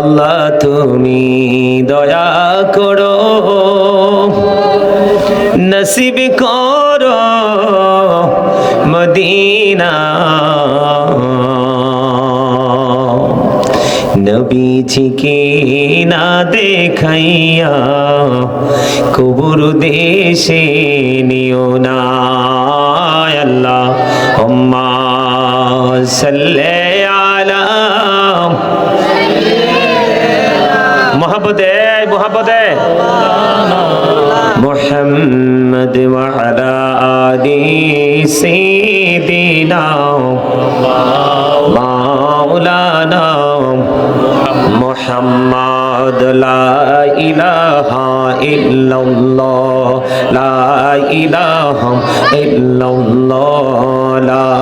আল্লাহ তুমি দয়া করো, নসিব করো মদিনা। নবীজিকে না দেখাইয়া কবুর দেশে নিও না। আল্লাহ হুম্মা محبت ہے محبت ہے محمد وعلى آله سيدنا مولانا محمد لا إله إلا الله لا إله إلا الله لا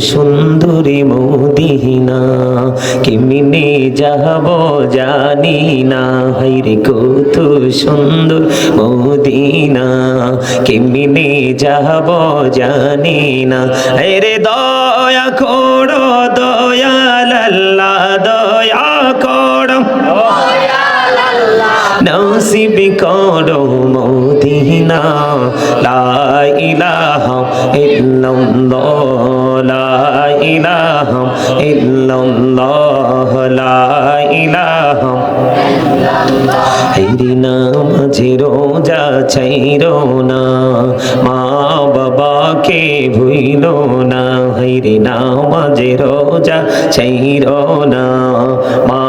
সুন্দরী মদিনা কেমনে যাব জানি না। হাইরে কত সুন্দর মদিনা কেমনে যাব জানি না। রে দয়া করো, দয়াল দয়া করো। নসিব করো মদিনা, লা ইলাহা ইল্লাল্লাহ। ইলাহা ইল্লাল্লাহ, লা ইলাহ। হেরি নামাজে রোজা চাইরো না, মা বাবাকে ভুইলো না। হেরি নাম রোজা চাইরো না, মা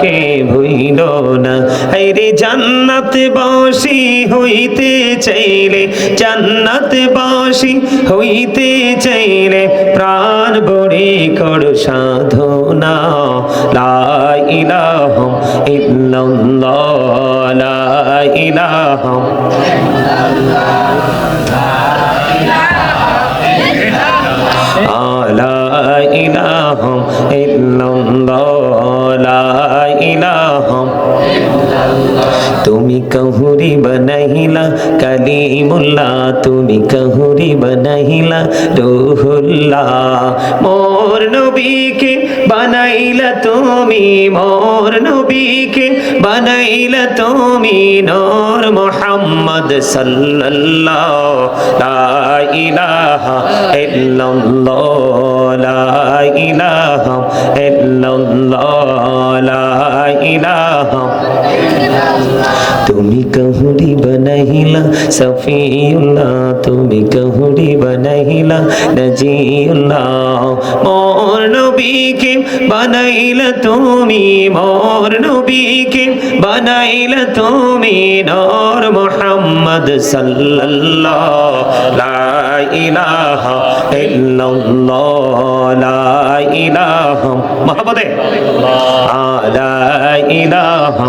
বাবাকে ভুইল না। হেরি জান্নাত বাসি হইতে চাইলে, জান্নাত বাসি হইতে চাইলে প্রাণ বড়ি কর সাধনা। লা ইলাহা ইল্লাল্লাহ, লা ইলাহা লা ইলাহা ইল্লাল্লাহ। তুমি কহুরি বনাইলা, কালিমুল্লাহ তুমি কহুরি বনাইলা, রুহুল্লাহ মোর নবীকে বানাইলা তুমি, মোর নবীকে বানাইলা তুমি, নূর মুহাম্মদ সাল্লাল্লাহ, লা ইলাহা ইল্লাল্লাহ, লা ইলাহা ইল্লাল্লাহ। لا إله তুমি কহুরি বনাইলা, সফিউল্লাহ, তুমি কহুরি বনাইলা, নজিউল্লাহ, মোর নবীকে বানাইলা তুমি, মোর নবীকে বানাইলা তুমি, নূর মুহাম্মদ সাল্লাল্লাহ লা ইলাহা ইল্লাল্লাহ লা ইলাহা মুহাম্মদে লা ইলাহা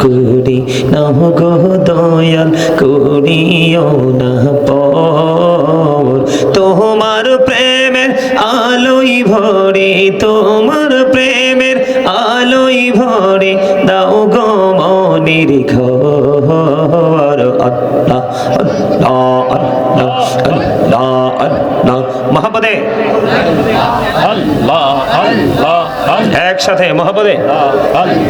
করি না গো দয়াল করিও না পর তোমার প্রেমের আলোই ভরে, তোমার প্রেমের আলোই ভরে, দাও গো মনির ঘর। মহাপদে। একসাথে মহাপদে। আল্লাহ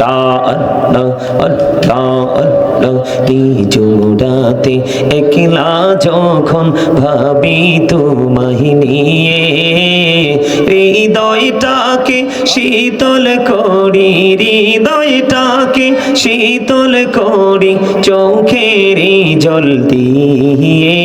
আল্লাহ আল্লাহ আল্লাহ আল্লাহ নিজ রাতে একলা যখন ভাবি তোমাহি নিয়ে হৃদয়টাকে শীতল করি হৃদয়টাকে শীতল করি চোখের জল দিয়ে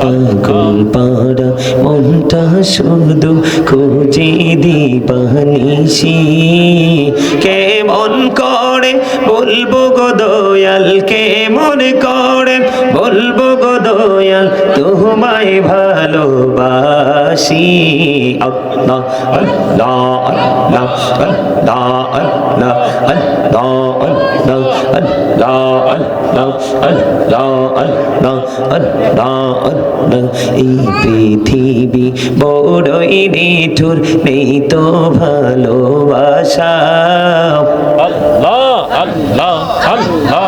পাগল পাড়া মনটা শুধু খুঁজে দিবানিসি কেমন করে বলব গো দয়াল কেমন করে বলব গো দয়াল তোমায় ভালোবাসি আল্লাহ আল্লাহ আল্লাহ আল্লাহ আল্লাহ আল্লাহ এই পৃথিবী বড়ই নিঠুর নেই তো ভালোবাসা আল্লাহ আল্লাহ আল্লাহ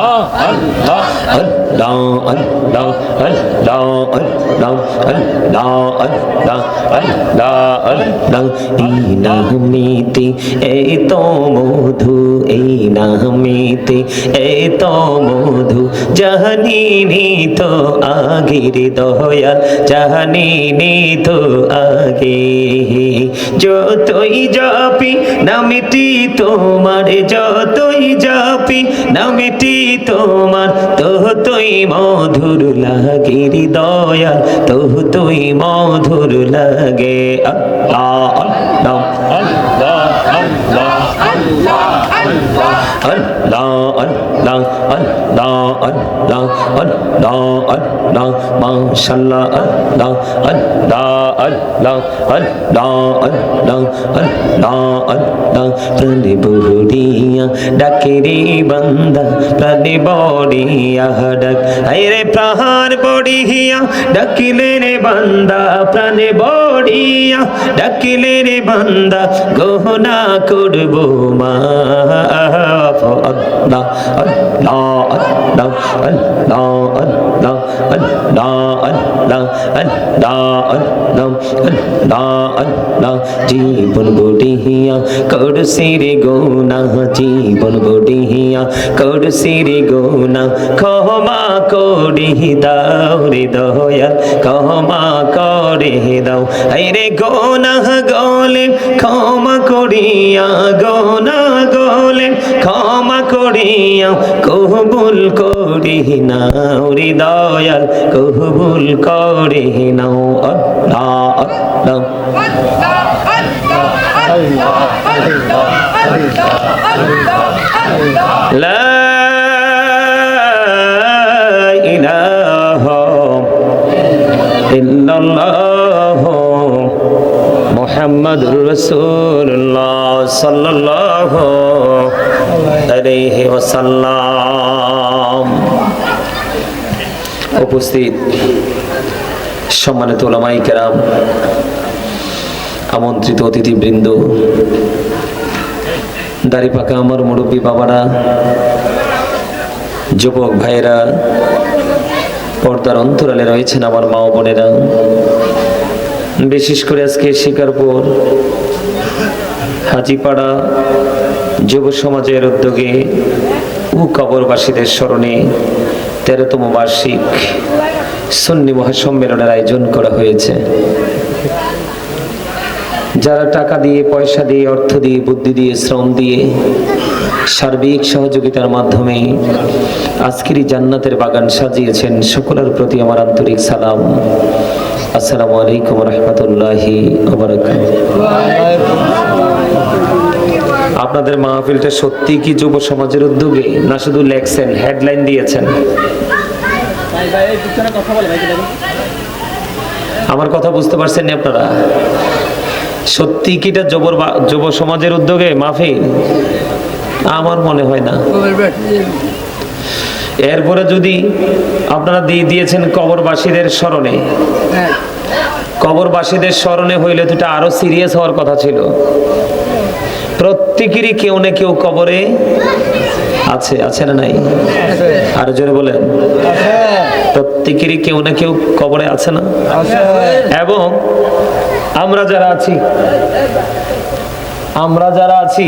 আল্লাহ আল্লাহ আল্লাহ আল্লাহ আল্লাহ আল্লাহ আল্লাহ আল্লাহ এই নামেতে এই তো নামেতে তো মধু জাহানিনি তো আগের দয়াল জাহানিনি তো আগে। যতই জাপি, নামেটি তোমার, যতই জাপি, নামেটি তোমার তোহতই মধুর লাগে হৃদয়া তোহতই মধুর লাগে আল্লাহ আল্লাহ আল্লাহ আল্লাহ আল্লাহ মাশাল্লাহ আল্লাহ আল্লাহ আল্লাহ আল্লাহ আল্লাহ আল্লাহ আল্লাহ প্রাণে বুড়িয়া ডাকে রে বান্দা প্রাণে বড়িয়া ডাক আরে প্রাণ বড়িয়া ডাকিলে রে বান্দা প্রাণে বড়িয়া ডাকিলে রে বান্দা গহনা করব মা আল্লাহ আল্লাহ আল্লাহ আল্লাহ আল্লাহ আল্লাহ আল্লাহ আল্লাহ আল্লাহ আল্লাহ আল্লাহ জীবন বড়িয়া করছি রে গোনা জীবন বড়িয়া করছি রে গোনা ক্ষমা করি দাও রে দয়াল ক্ষমা করে দাও রে গোনা গলে ক্ষমা করিয়া গোনা গলে ক্ষমা করিয়া কবুল করি করি নাও হৃদয়াল কবুল করে নাও আল্লাহ আল্লাহ। লা ইলাহা ইল্লাল্লাহ উপস্থিত সম্মানিত ওলামাই কেরাম, আমন্ত্রিত অতিথিবৃন্দ দাড়ি পাকা আমার মুরব্বী বাবারা, যুবক ভাইয়েরা, পর্দার অন্তরালে রয়েছেন আমার মা বোনেরা। বিশেষ করে আজকে শিকারপুর হাজিপাড়া যুব সমাজের উদ্যোগে ও কবরবাসীদের স্মরণে তেরোতম বার্ষিক সন্নি মহাসম্মেলনের আয়োজন করা হয়েছে। যারা টাকা দিয়ে, পয়সা দিয়ে, অর্থ দিয়ে, বুদ্ধি দিয়ে, শ্রম দিয়ে সার্বিক সহযোগিতার মাধ্যমে আজকের জান্নাতের বাগান সাজিয়েছেন, সকলের প্রতি আমার আন্তরিক সালাম। আসসালামু আলাইকুম রহমতুল্লাহি আপনাদের মাহফিলটা সত্যি কি যুব সমাজের উদ্যোগে? না শুধু লেখছেন হেডলাইন দিয়েছেন। আমার কথা বুঝতে পারছেন নি আপনারা? সত্যি কি এটা যুবর বা- যুব সমাজের উদ্যোগে মাহফিল? আমার মনে হয় না। এরপরে যদি আপনারা দিয়ে দিয়েছেন কবরবাসীদের স্মরণে। কবরবাসীদের স্মরণে হইলে তো এটা আরও সিরিয়াস হওয়ার কথা ছিল। প্রত্যেকেরই কেউ না কেউ কবরে আছে আছে না নাই? আর জোরে বলেন। প্রত্যেকেরই কেউ না কেউ কবরে আছে না? এবং আমরা যারা আছি, আমরা যারা আছি,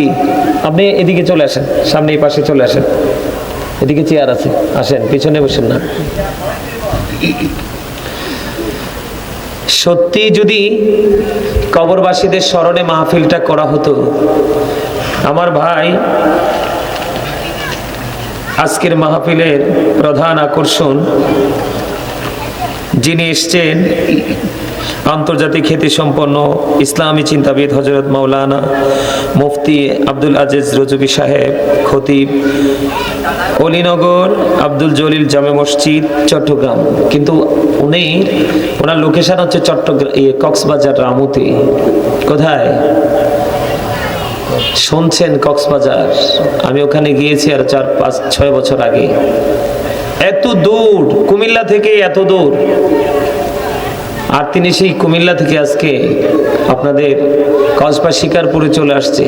আপনি এদিকে চলে আসেন, সামনে এই পাশে চলে আসেন। এদিকে চেয়ার আছে, আসেন, পিছনে বসেন না। সত্যি যদি কবরবাসীদের স্মরণে মাহফিলটা করা হতো, আমার ভাই আজকের মাহফিলের প্রধান আকর্ষণ যিনি এসছেন আন্তর্জাতিক খ্যাতি সম্পন্ন ইসলামী চিন্তাবিদ হজরত মাওলানা মুফতি আব্দুল আজিজ রজবি সাহেব, খতিব অলিনগর আব্দুল জলিল জামে মসজিদ, চট্টগ্রাম। কিন্তু উনি, ওনার লোকেশন হচ্ছে চট্টগ্রাম কক্সবাজার রামুতে। কোথায়? শুনছেন কক্সবাজার? আমি ওখানে গিয়েছি আর চার, পাঁচ, ছয় বছর আগে। এত দূর, কুমিল্লা থেকে এত দূর। আর তিনি সেই কুমিল্লা থেকে আজকে আপনাদের কসবা শিকারপুরে চলে আসছে।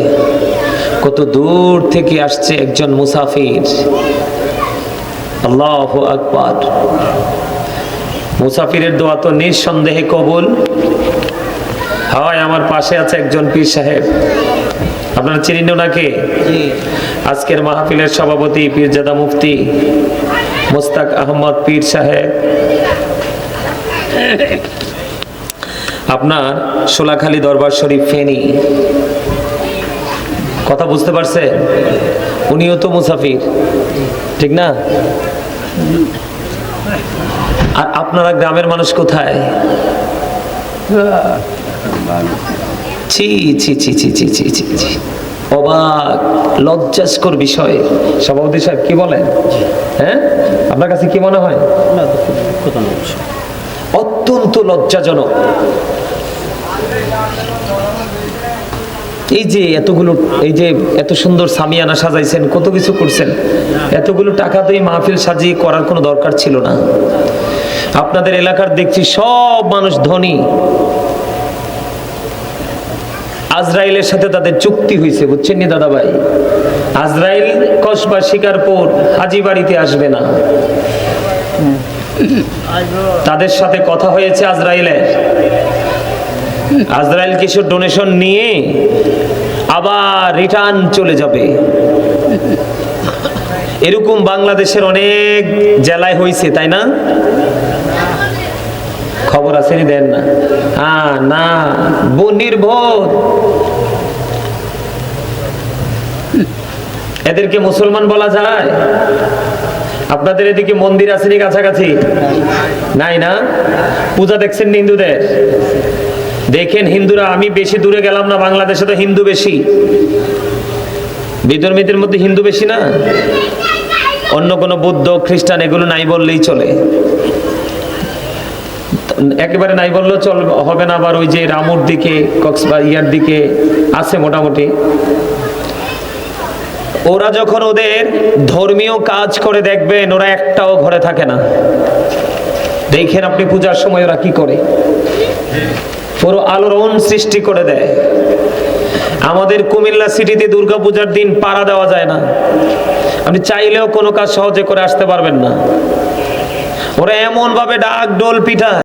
কত দূর থেকে আসছে একজন মুসাফির। আল্লাহ আকবার। মুসাফিরের দোয়া তো নিঃসন্দেহে কবুল। হয় আমার পাশে আছে একজন পীর সাহেব। আপনারা চিনেন ওনাকে? আজকের মাহফিলের সভাপতি পীরজাদা মুফতি মোস্তাক আহমদ পীর সাহেব। আপনার সোলাখালী দরবার শরীফ ফেনী। কথা বুঝতে পারছে? উনিও তো মুসাফির। ঠিক না? আর আপনারা গ্রামের মানুষ কোথায়? ছি ছি ছি ছি ছি ছি ছি ছি। অবাক, লজ্জাস্কর বিষয়। সভাপতি সাহেব, কি বলেন? হ্যাঁ? আপনার কাছে কি মনে হয়? অত্যন্ত লজ্জাজনক। এই যে এতগুলো, এই যে এত সুন্দর সামিয়ানা সাজাইছেন, কত কিছু করছেন। এতগুলো টাকা তো এই মাহফিল সাজিয়ে করার কোনো দরকার ছিল না। আপনাদের এলাকার দেখছি সব মানুষ ধনী। আজরাইলের সাথে তাদের চুক্তি হয়েছে, বুঝছেন নি দাদা ভাই আজরাইল কসবা শিকারপুর হাজি বাড়িতে আসবে না। তাদের সাথে কথা হয়েছে আজরাইলে। আজরাইল কিছু ডোনেশন নিয়ে আবার রিটার্ন চলে যাবে। এরকম বাংলাদেশের অনেক জেলায় হয়েছে তাই না? খবর আছেনি দেন না। হ্যাঁ না, ব- নির্বোধ। এদেরকে মুসলমান বলা যায়। আপনাদের এদিকে মন্দির আছে নি কাছাকাছি? নাই না? পূজা দেখছেন হিন্দুদের? দেখেন হিন্দুরা, আমি বেশি দূরে গেলাম না, বাংলাদেশে তো হিন্দু বেশি। বিধর্মীদের মধ্যে হিন্দু বেশি না? অন্য কোনো বুদ্ধ, খ্রিস্টান এগুলো নাই বললেই চলে। একেবারে নাই বললেও চল, হবে না, আবার ওই যে রামুর দিকে, কক্সবা, ইয়ার দিকে আছে মোটামুটি। ওরা যখন ওদের ধর্মীয় কাজ করে দেখবেন, ওরা একটাও ঘরে থাকে না। দেখেন আপনি পূজার সময় ওরা কি করে? পুরো আলোড়ন সৃষ্টি করে দেয়। আমাদের কুমিল্লা সিটিতে দুর্গাপূজার দিন পাড়া দেওয়া যায় না। আপনি চাইলেও কোনো কাজ সহজে করে আসতে পারবেন না। ওরা এমন ভাবে ডাক ডোল পিঠা